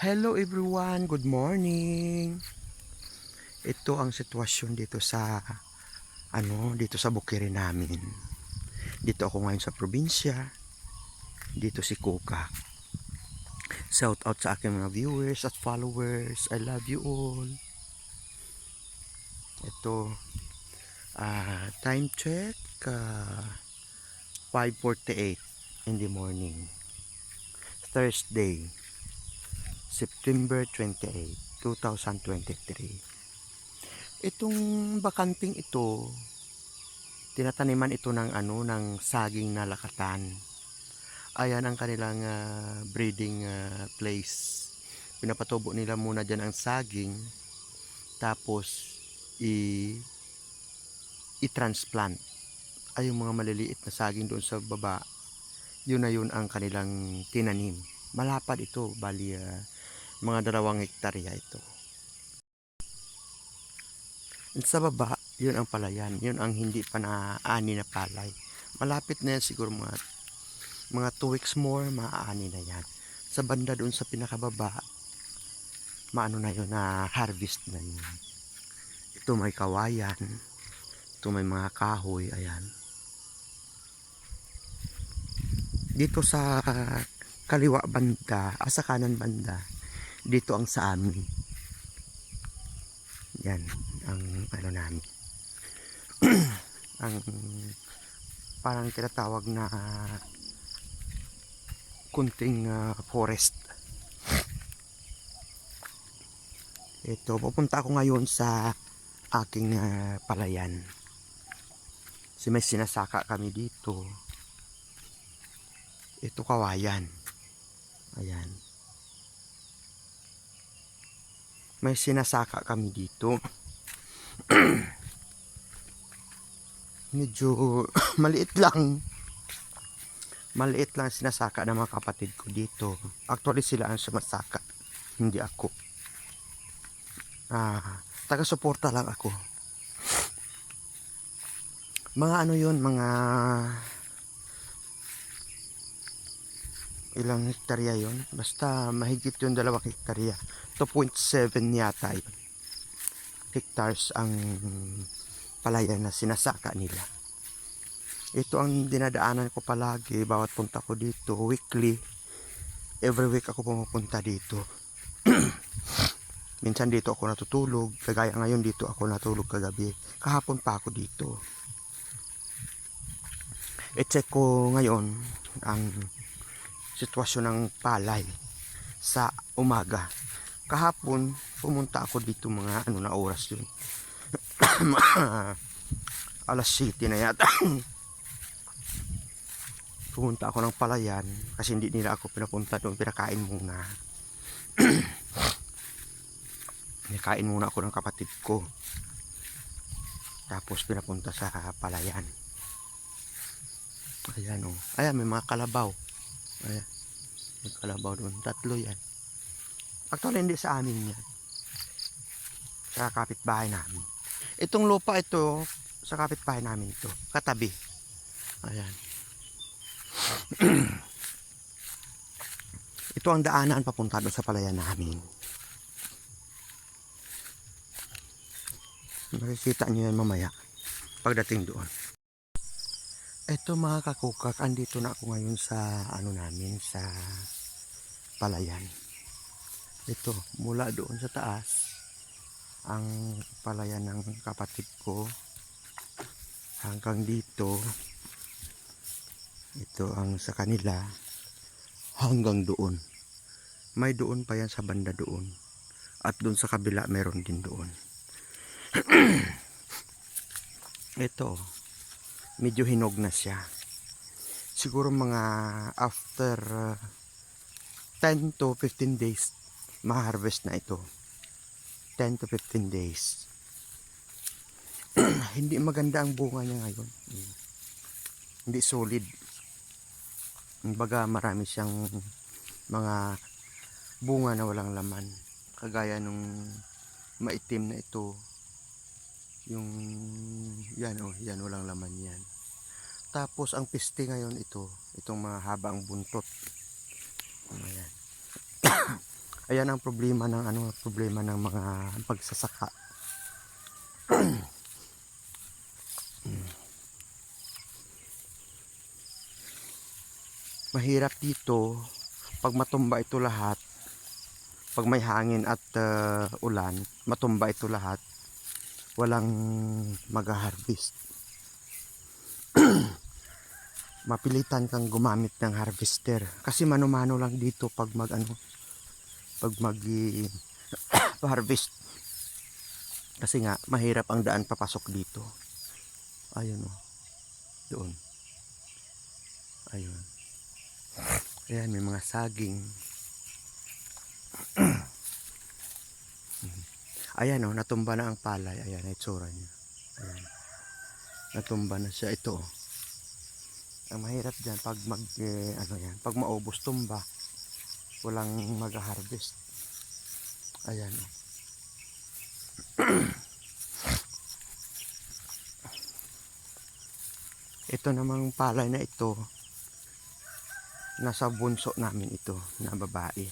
Hello everyone, good morning. Ito ang sitwasyon dito sa ano, dito sa bukiri namin. Dito ako ngayon sa probinsya. Dito si Kuka. Shout out sa aking mga viewers at followers. I love you all. Ito ah time check ah, 5:48 in the morning. Thursday. September 28, 2023. Itong bakanting ito, tinataniman ito ng ano ng saging na lakatan. Ayan ang kanilang ah, breeding ah, place. Pinapatubo nila muna diyan ang saging tapos i i-transplant ay yung mga maliliit na saging doon sa baba yun na yun ang kanilang tinanim malapad ito bali ah, mga dalawang hektarya ito. At sa baba, yun ang palayan. Yun ang hindi pa naaani na palay. Malapit na yan siguro mga mga 2 weeks more, maaani na yan. Sa banda doon sa pinakababa, maano na yun, na harvest na yun. Ito may kawayan. Ito may mga kahoy, ayan. Dito sa kaliwa banda, ah, sa kanan banda, dito ang sa amin. Yan, ang ano namin. ang parang tinatawag na kunting ah, forest. Ito, pupunta ako ngayon sa aking ah, palayan. Kasi may sinasaka kami dito. Ito kawayan. Ayan. May sinasaka kami dito. Medyo maliit lang. Maliit lang sinasaka ng mga kapatid ko dito. Actually sila ang sumasaka. Hindi ako. Ah, taga-suporta lang ako. Mga ano yun, mga ilang hektarya yon basta mahigit yung dalawang hektarya. 2.7 yata yun. Hectares ang palayan na sinasaka nila. Ito ang dinadaanan ko palagi. Bawat punta ko dito weekly. Every week ako pumupunta dito. Minsan dito ako natutulog. Kagaya ngayon dito ako natulog kagabi. Kahapon pa ako dito. I-check ko ngayon ang sitwasyon ng palay sa umaga. Kahapon, pumunta ako dito mga ano na oras yun. Alas 7 na yata. pumunta ako ng palayan kasi hindi nila ako pinapunta doon. Pinakain muna. Pinakain muna ako ng kapatid ko. Tapos pinapunta sa palayan. Ayan o. Oh. Ayan, may mga kalabaw. Ayan. May doon. Tatlo yan. Actually, hindi sa amin yan. Sa kapitbahay namin. Itong lupa ito, sa kapitbahay namin ito. Katabi. Ayan. ito ang daanan papunta doon sa palayan namin. Makikita nyo yan mamaya. Pagdating doon. Ito mga kakukak, andito na ako ngayon sa ano namin, sa palayan. Ito, mula doon sa taas, ang palayan ng kapatid ko hanggang dito. Ito ang sa kanila hanggang doon. May doon pa yan sa banda doon. At doon sa kabila meron din doon. Ito, medyo hinog na siya. Siguro mga after uh, 10 to 15 days, ma-harvest na ito. 10 to 15 days. Hindi maganda ang bunga niya ngayon. Mm. Hindi solid. Baga marami siyang mga bunga na walang laman. Kagaya nung maitim na ito yung yan oh, yan walang laman yan. Tapos ang piste ngayon ito, itong mga habang buntot. Ayan. Ayan ang problema ng ano, problema ng mga pagsasaka. Mahirap dito pag matumba ito lahat. Pag may hangin at uh, ulan, matumba ito lahat. Walang mag-harvest. Mapilitan kang gumamit ng harvester. Kasi mano-mano lang dito pag mag ano pag mag harvest. Kasi nga mahirap ang daan papasok dito. Ayun oh. Doon. Ayun. Ayan may mga saging ayan oh natumba na ang palay. Ayan ay tsura niya. Ayan. Natumba na siya. Ito oh. ang mahirap dyan pag mag eh, ano yan pag maubos tumba. Walang mag-harvest. Ayan oh. ito namang palay na ito nasa bunso namin ito na babae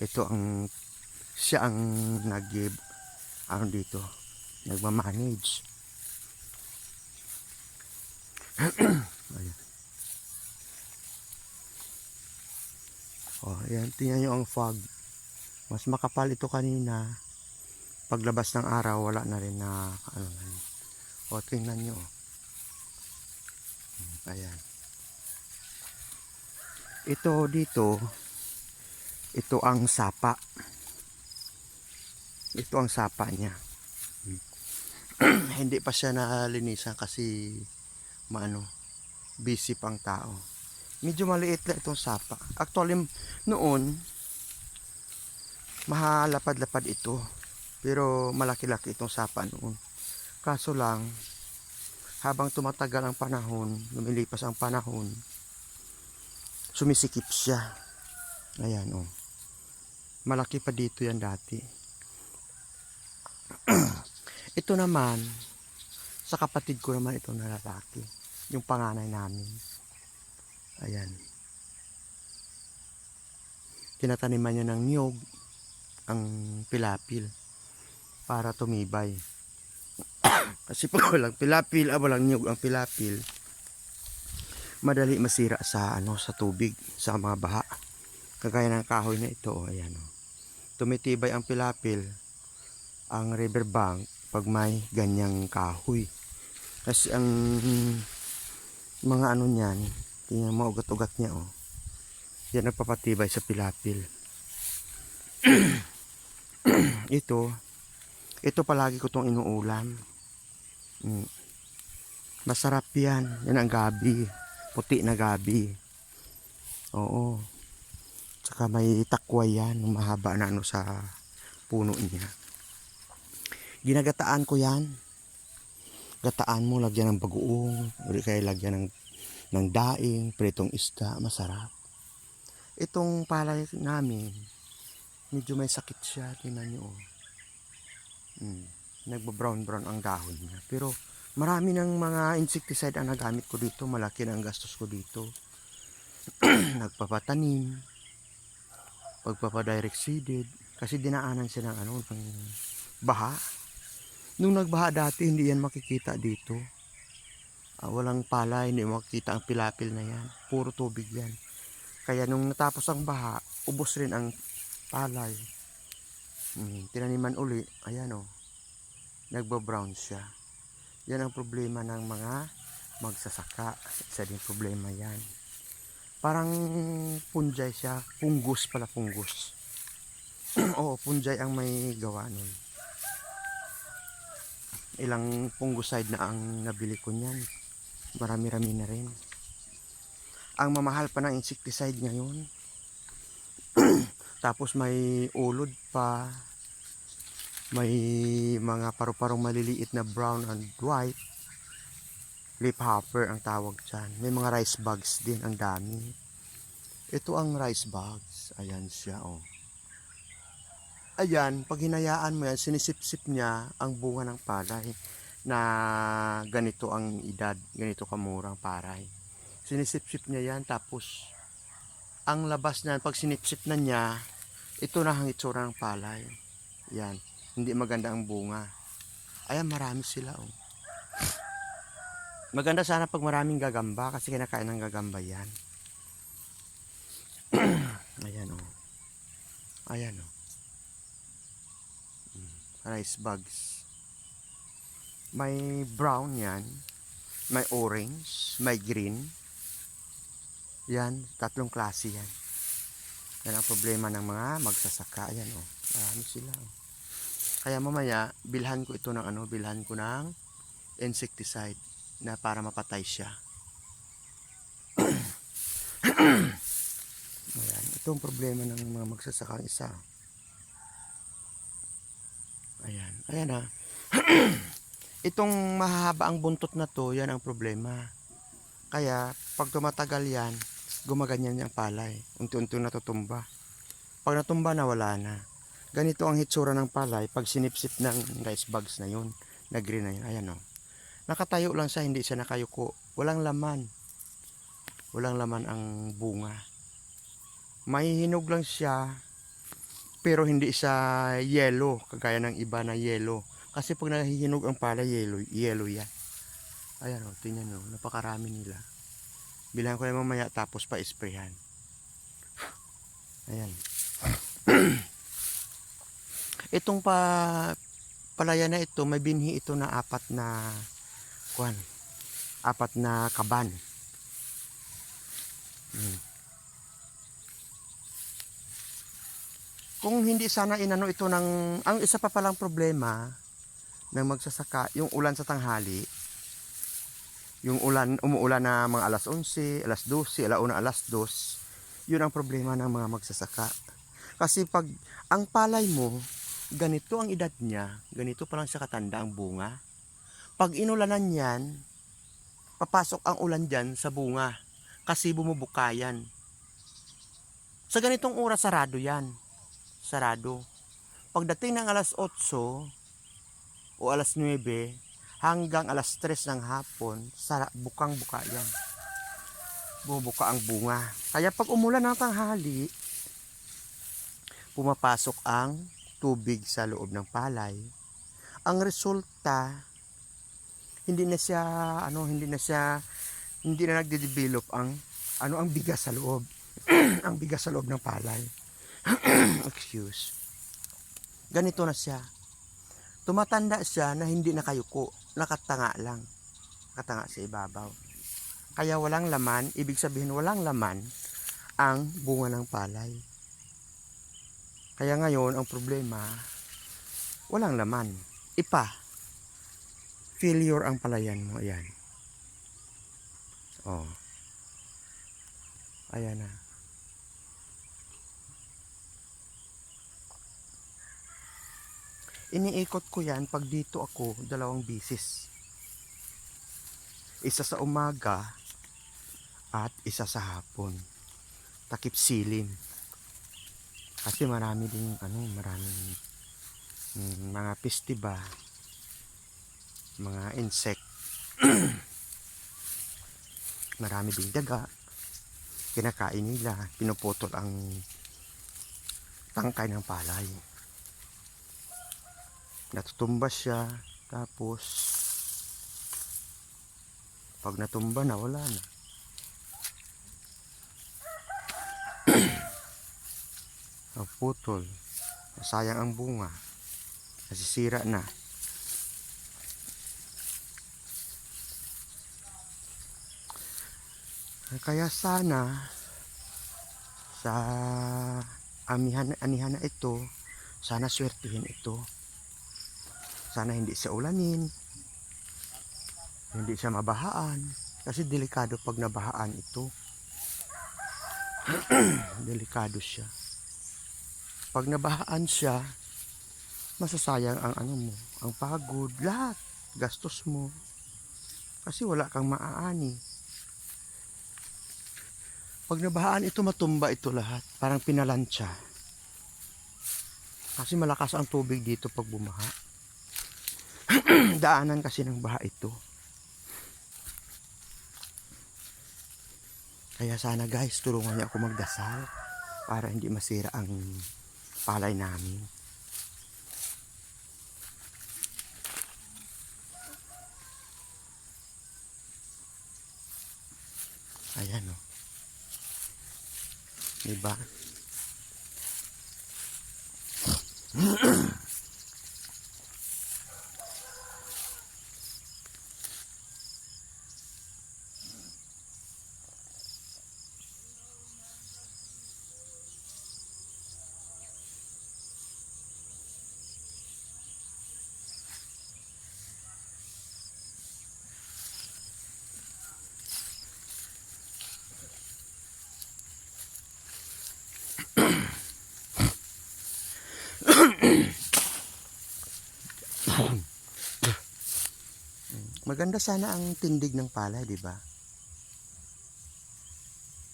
ito ang siya ang nag ano dito nagmamanage Ayan. Oh, ayan. Tingnan nyo ang fog. Mas makapal ito kanina. Paglabas ng araw, wala na rin na ano na yun. O, tingnan nyo. Ayan. Ito dito, ito ang sapa. Ito ang sapa niya. Hindi pa siya nalinisan kasi maano, busy pang tao. Medyo maliit lang itong sapa. Actually, noon, mahalapad-lapad ito. Pero malaki-laki itong sapa noon. Kaso lang, habang tumatagal ang panahon, lumilipas ang panahon, sumisikip siya. Ayan, oh. Malaki pa dito yan dati. ito naman, sa kapatid ko naman ito na lalaki. Yung panganay namin. Ayan. Tinataniman niya ng niyog ang pilapil para tumibay. Kasi pag walang pilapil, ah, walang niyog ang pilapil, madali masira sa ano sa tubig, sa mga baha. Kagaya ng kahoy na ito, oh, ayan oh. Tumitibay ang pilapil, ang riverbank pag may ganyang kahoy. Kasi ang mga ano niyan, tingnan mo ugat-ugat niya oh. Yan nagpapatibay sa pilapil. ito, ito palagi ko tong inuulam. Mm. Masarap yan. Yan ang gabi. Puti na gabi. Oo. Tsaka may takway yan. Mahaba na ano sa puno niya. Ginagataan ko yan gataan mo, lagyan ng bagoong, o kaya lagyan ng, ng daing, pritong isda, masarap. Itong palay namin, medyo may sakit siya, tingnan nyo. oh. Hmm. Nagba-brown-brown ang dahon niya. Pero marami ng mga insecticide ang nagamit ko dito, malaki na ang gastos ko dito. Nagpapatanim, pagpapa-direct seeded, kasi dinaanan siya ng ano, ng baha. Nung nagbaha dati, hindi yan makikita dito. Ah, walang palay, hindi makikita ang pilapil na yan. Puro tubig yan. Kaya nung natapos ang baha, ubos rin ang palay. Hmm, tinaniman uli, ayan o. Nagba-brown siya. Yan ang problema ng mga magsasaka. Isa din problema yan. Parang punjay siya. Punggus pala, punggus. Oo, punjay ang may gawa nun ilang fungicide na ang nabili ko niyan. Marami-rami na rin. Ang mamahal pa ng insecticide ngayon. Tapos may ulod pa. May mga paru-parong maliliit na brown and white. Leaf hopper ang tawag dyan. May mga rice bugs din. Ang dami. Ito ang rice bugs. Ayan siya oh ayan, pag hinayaan mo yan, sinisip-sip niya ang bunga ng palay na ganito ang edad, ganito kamurang paray. Sinisip-sip niya yan, tapos ang labas na, pag sinipsip na niya, ito na ang itsura ng palay. Yan. Hindi maganda ang bunga. Ayan, marami sila, oh. Maganda sana pag maraming gagamba kasi kinakain ng gagamba yan. Ayan, oh. Ayan, oh. Mm, Rice bugs. May brown yan. May orange. May green. Yan, tatlong klase yan. Yan ang problema ng mga magsasaka. Ayan, oh. Marami sila, oh. Kaya mamaya, bilhan ko ito ng ano, bilhan ko ng insecticide na para mapatay siya. Ayan, ito ang problema ng mga magsasaka isa. Ayan, ayan ha. Itong mahahaba ang buntot na to, yan ang problema. Kaya, pag tumatagal yan, gumaganyan yung palay. Unti-unti natutumba. Pag natumba na, wala na. Ganito ang hitsura ng palay pag sinipsip ng rice bags na yun. Na green na yun. Ayan o. Nakatayo lang siya, hindi siya nakayuko. Walang laman. Walang laman ang bunga. May hinog lang siya, pero hindi siya yellow, kagaya ng iba na yellow. Kasi pag nahihinog ang palay, yellow, yellow yan. Ayan o, tingnan o, napakarami nila. Bilang ko na mamaya tapos pa isprayhan. Ayan. Itong pa palaya na ito, may binhi ito na apat na kuan. Apat na kaban. Hmm. Kung hindi sana inano ito ng ang isa pa palang problema ng magsasaka, yung ulan sa tanghali. Yung ulan, umuulan na mga alas 11, alas 12, alauna alas 2. Yun ang problema ng mga magsasaka. Kasi pag ang palay mo, ganito ang edad niya, ganito pa lang siya katanda ang bunga. Pag inulanan yan, papasok ang ulan dyan sa bunga kasi bumubuka yan. Sa ganitong oras, sarado yan. Sarado. Pagdating ng alas 8 o alas 9 hanggang alas 3 ng hapon, sara, bukang-buka yan. Bumubuka ang bunga. Kaya pag umulan ng tanghali, pumapasok ang tubig sa loob ng palay. Ang resulta, hindi na siya, ano, hindi na siya, hindi na nagde-develop ang, ano, ang bigas sa loob. ang bigas sa loob ng palay. Excuse. Ganito na siya. Tumatanda siya na hindi nakayuko, nakatanga lang. Nakatanga sa ibabaw. Kaya walang laman, ibig sabihin walang laman ang bunga ng palay. Kaya ngayon, ang problema, walang laman. Ipa, failure ang palayan mo. Ayan. Oh. Ayan na. Iniikot ko yan pag dito ako dalawang bisis. Isa sa umaga at isa sa hapon. Takip silim. Kasi marami din ano, maraming mm, mga pistiba, mga insect. marami ding daga. Kinakain nila, pinuputol ang tangkay ng palay. Natutumba siya, tapos pag natumba na, wala na. ang putol. Sayang ang bunga. Nasisira na. Kaya sana sa amihan anihan na ito, sana swertihin ito. Sana hindi siya ulanin. Hindi siya mabahaan. Kasi delikado pag nabahaan ito. delikado siya pag nabahaan siya, masasayang ang ano mo, ang pagod, lahat, gastos mo. Kasi wala kang maaani. Pag nabahaan ito, matumba ito lahat. Parang pinalansya. Kasi malakas ang tubig dito pag bumaha. Daanan kasi ng baha ito. Kaya sana guys, tulungan niyo ako magdasal para hindi masira ang palay namin. Ayan o. Diba? Maganda sana ang tindig ng palay, di ba?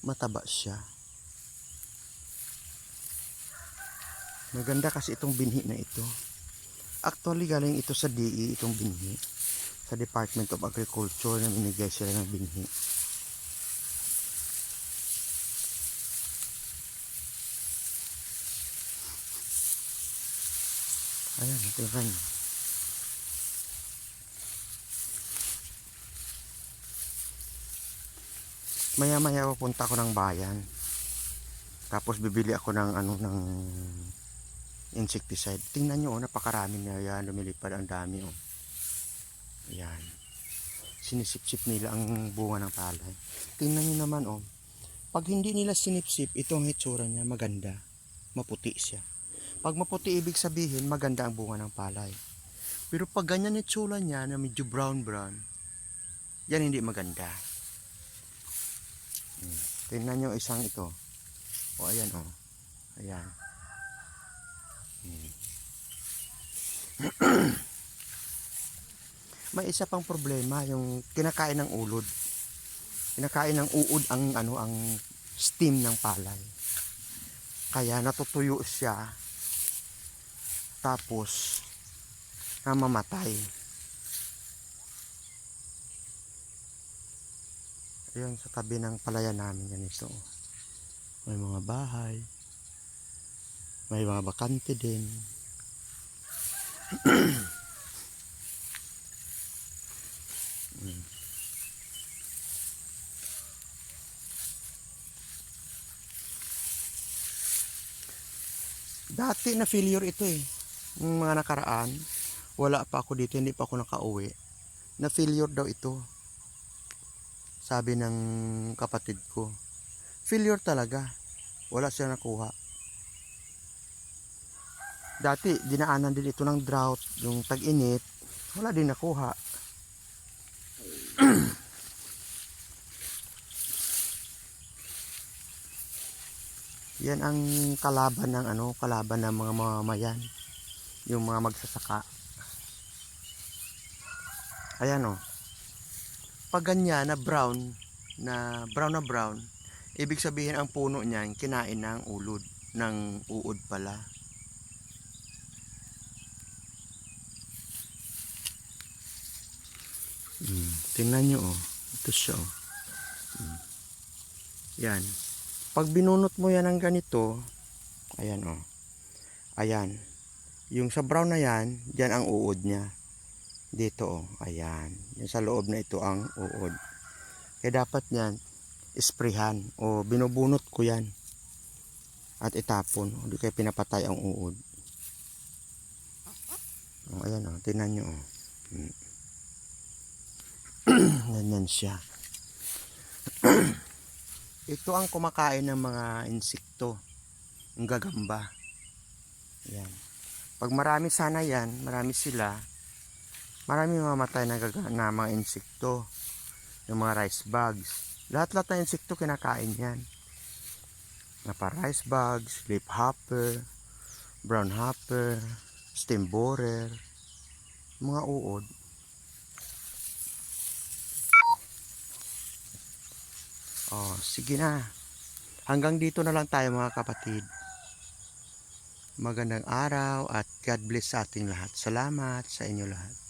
Mataba siya. Maganda kasi itong binhi na ito. Actually, galing ito sa DE, itong binhi. Sa Department of Agriculture na binigay sila ng binhi. Ayan, tingnan niyo. Maya maya pupunta ako ng bayan. Tapos bibili ako ng ano ng insecticide. Tingnan nyo, oh, napakarami na yan. Lumilipad ang dami. Oh. Ayan. Sinisip-sip nila ang bunga ng palay. Tingnan nyo naman, oh. Pag hindi nila sinipsip, itong hitsura niya maganda. Maputi siya. Pag maputi, ibig sabihin, maganda ang bunga ng palay. Pero pag ganyan hitsura niya na medyo brown-brown, yan hindi maganda. Hmm. Tingnan nyo isang ito. O ayan o. Ayan. Hmm. May isa pang problema yung kinakain ng ulod. Kinakain ng uod ang ano ang steam ng palay. Kaya natutuyo siya. Tapos namamatay. Ayun sa tabi ng palayan namin ganito. May mga bahay. May mga bakante din. Dati na failure ito eh. Yung mga nakaraan, wala pa ako dito, hindi pa ako nakauwi. Na failure daw ito. Sabi ng kapatid ko. Failure talaga. Wala siya nakuha. Dati, dinaanan din ito ng drought, yung tag-init. Wala din nakuha. Yan ang kalaban ng ano, kalaban ng mga mamamayan. Yung mga magsasaka. Ayan o. Pag ganyan na brown, na brown na brown, ibig sabihin ang puno niyan kinain ng ulod, ng uod pala. Mm, tingnan nyo oh. Ito siya oh. Mm. Yan. Pag binunot mo yan ng ganito, ayan oh. Ayan. Yung sa brown na yan, diyan ang uod niya. Dito oh, ayan. Yung sa loob na ito ang uod. Kaya dapat yan, isprehan o binubunot ko yan. At itapon. Hindi kaya pinapatay ang uod. Oh, ayan oh, tingnan nyo oh. Mm. Ganyan siya. Ito ang kumakain ng mga insekto. Ang gagamba. Yan. Pag marami sana yan, marami sila, marami mamatay na, na mga insekto. Yung mga rice bugs. Lahat-lahat ng insekto kinakain yan. Na pa rice bugs, leaf hopper, brown hopper, stem borer, mga uod. Oh, sige na. Hanggang dito na lang tayo mga kapatid. Magandang araw at God bless sa ating lahat. Salamat sa inyo lahat.